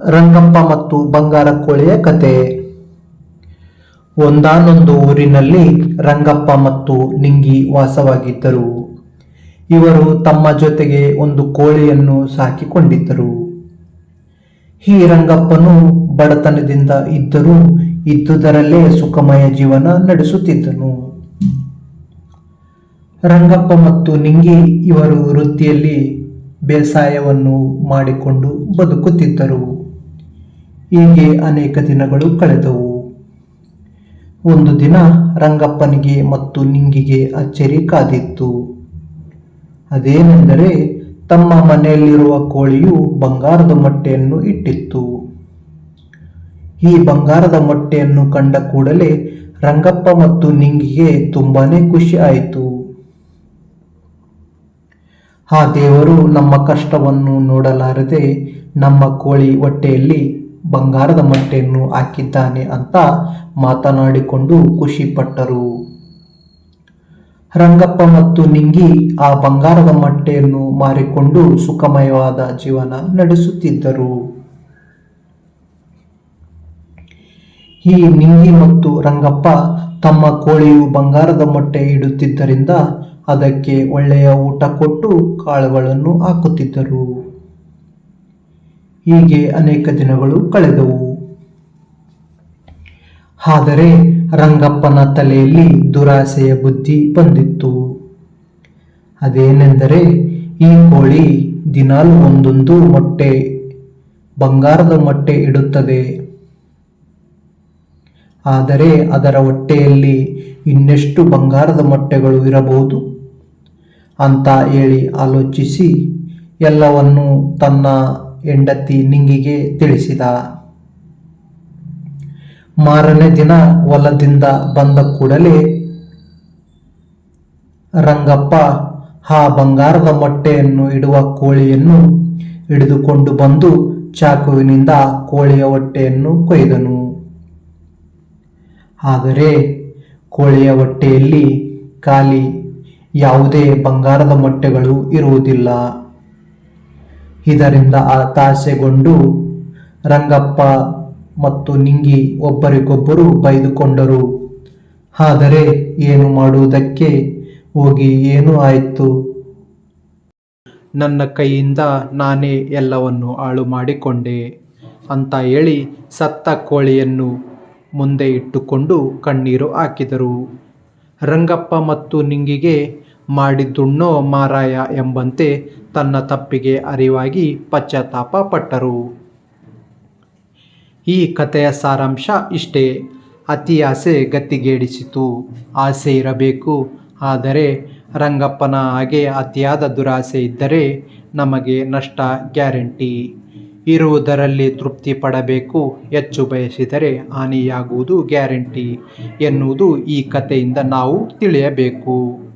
ರಂಗಪ್ಪ ಮತ್ತು ಬಂಗಾರ ಕೋಳಿಯ ಕತೆ. ಒಂದಾನೊಂದು ಊರಿನಲ್ಲಿ ರಂಗಪ್ಪ ಮತ್ತು ನಿಂಗಿ ವಾಸವಾಗಿದ್ದರು. ಇವರು ತಮ್ಮ ಜೊತೆಗೆ ಒಂದು ಕೋಳಿಯನ್ನು ಸಾಕಿಕೊಂಡಿದ್ದರು. ಈ ರಂಗಪ್ಪನು ಬಡತನದಿಂದ ಇದ್ದರೂ ಇದ್ದುದರಲ್ಲೇ ಸುಖಮಯ ಜೀವನ ನಡೆಸುತ್ತಿದ್ದನು. ರಂಗಪ್ಪ ಮತ್ತು ನಿಂಗಿ ಇವರು ವೃತ್ತಿಯಲ್ಲಿ ಬೇಸಾಯವನ್ನು ಮಾಡಿಕೊಂಡು ಬದುಕುತ್ತಿದ್ದರು. ಹೀಗೆ ಅನೇಕ ದಿನಗಳು ಕಳೆದವು. ಒಂದು ದಿನ ರಂಗಪ್ಪನಿಗೆ ಮತ್ತು ನಿಂಗಿಗೆ ಅಚ್ಚರಿ ಕಾದಿತ್ತು. ಅದೇನೆಂದರೆ ತಮ್ಮ ಮನೆಯಲ್ಲಿರುವ ಕೋಳಿಯು ಬಂಗಾರದ ಮೊಟ್ಟೆಯನ್ನು ಇಟ್ಟಿತ್ತು. ಈ ಬಂಗಾರದ ಮೊಟ್ಟೆಯನ್ನು ಕಂಡ ಕೂಡಲೇ ರಂಗಪ್ಪ ಮತ್ತು ನಿಂಗಿಗೆ ತುಂಬಾನೇ ಖುಷಿ ಆಯಿತು. ಆ ದೇವರು ನಮ್ಮ ಕಷ್ಟವನ್ನು ನೋಡಲಾರದೆ ನಮ್ಮ ಕೋಳಿ ಹೊಟ್ಟೆಯಲ್ಲಿ ಬಂಗಾರದ ಮೊಟ್ಟೆಯನ್ನು ಹಾಕಿದ್ದಾನೆ ಅಂತ ಮಾತನಾಡಿಕೊಂಡು ಖುಷಿಪಟ್ಟರು. ರಂಗಪ್ಪ ಮತ್ತು ನಿಂಗಿ ಆ ಬಂಗಾರದ ಮೊಟ್ಟೆಯನ್ನು ಮಾರಿಕೊಂಡು ಸುಖಮಯವಾದ ಜೀವನ ನಡೆಸುತ್ತಿದ್ದರು. ಈ ನಿಂಗಿ ಮತ್ತು ರಂಗಪ್ಪ ತಮ್ಮ ಕೋಳಿಯು ಬಂಗಾರದ ಮೊಟ್ಟೆ ಇಡುತ್ತಿದ್ದರಿಂದ ಅದಕ್ಕೆ ಒಳ್ಳೆಯ ಊಟ ಕೊಟ್ಟು ಕಾಳುಗಳನ್ನು ಹಾಕುತ್ತಿದ್ದರು. ಹೀಗೆ ಅನೇಕ ದಿನಗಳು ಕಳೆದವು. ಆದರೆ ರಂಗಪ್ಪನ ತಲೆಯಲ್ಲಿ ದುರಾಸೆಯ ಬುದ್ಧಿ ಬಂದಿತ್ತು. ಅದೇನೆಂದರೆ ಈ ಕೋಳಿ ದಿನಾಲು ಒಂದೊಂದು ಮೊಟ್ಟೆ, ಬಂಗಾರದ ಮೊಟ್ಟೆ ಇಡುತ್ತದೆ. ಆದರೆ ಅದರ ಹೊಟ್ಟೆಯಲ್ಲಿ ಇನ್ನೆಷ್ಟು ಬಂಗಾರದ ಮೊಟ್ಟೆಗಳು ಇರಬಹುದು? ಅಂತ ಹೇಳಿ ಆಲೋಚಿಸಿ ಎಲ್ಲವನ್ನು ತನ್ನ ಹೆಂಡತಿ ನಿಂಗಿಗೆ ತಿಳಿಸಿದ. ಮಾರನೇ ದಿನ ಹೊಲದಿಂದ ಬಂದ ಕೂಡಲೇ ರಂಗಪ್ಪ ಆ ಬಂಗಾರದ ಮೊಟ್ಟೆಯನ್ನು ಇಡುವ ಕೋಳಿಯನ್ನು ಹಿಡಿದುಕೊಂಡು ಬಂದು ಚಾಕುವಿನಿಂದ ಕೋಳಿಯ ಹೊಟ್ಟೆಯನ್ನು ಕೊಯ್ದನು. ಆದರೆ ಕೋಳಿಯ ಹೊಟ್ಟೆಯಲ್ಲಿ ಖಾಲಿ ಯಾವುದೇ ಬಂಗಾರದ ಮೊಟ್ಟೆಗಳು ಇರುವುದಿಲ್ಲ. ಇದರಿಂದ ಆತಾಸೆಗೊಂಡು ರಂಗಪ್ಪ ಮತ್ತು ನಿಂಗಿ ಒಬ್ಬರಿಗೊಬ್ಬರು ಬೈದುಕೊಂಡರು. ಆದರೆ ಏನು ಮಾಡುವುದಕ್ಕೆ ಹೋಗಿ ಏನು ಆಯಿತು. ನನ್ನ ಕೈಯಿಂದ ನಾನೇ ಎಲ್ಲವನ್ನು ಹಾಳು ಮಾಡಿಕೊಂಡೆ ಅಂತ ಹೇಳಿ ಸತ್ತ ಕೋಳಿಯನ್ನು ಮುಂದೆ ಇಟ್ಟುಕೊಂಡು ಕಣ್ಣೀರು ಹಾಕಿದರು. ರಂಗಪ್ಪ ಮತ್ತು ನಿಂಗಿಗೆ ಮಾಡಿದ್ದುಣ್ಣೋ ಮಾರಾಯ ಎಂಬಂತೆ ತನ್ನ ತಪ್ಪಿಗೆ ಅರಿವಾಗಿ ಪಶ್ಚಾತ್ತಾಪ ಪಟ್ಟರು. ಈ ಕಥೆಯ ಸಾರಾಂಶ ಇಷ್ಟೇ. ಅತಿ ಆಸೆ ಗತಿಗೇಡಿಸಿತು ಆಸೆ ಇರಬೇಕು. ಆದರೆ ರಂಗಪ್ಪನ ಹಾಗೆ ಅತಿಯಾದ ದುರಾಸೆ ಇದ್ದರೆ ನಮಗೆ ನಷ್ಟ ಗ್ಯಾರಂಟಿ. ಇರುವುದರಲ್ಲಿ ತೃಪ್ತಿ ಪಡಬೇಕು. ಹೆಚ್ಚು ಬಯಸಿದರೆ ಹಾನಿಯಾಗುವುದು ಗ್ಯಾರಂಟಿ ಎನ್ನುವುದು ಈ ಕಥೆಯಿಂದ ನಾವು ತಿಳಿಯಬೇಕು.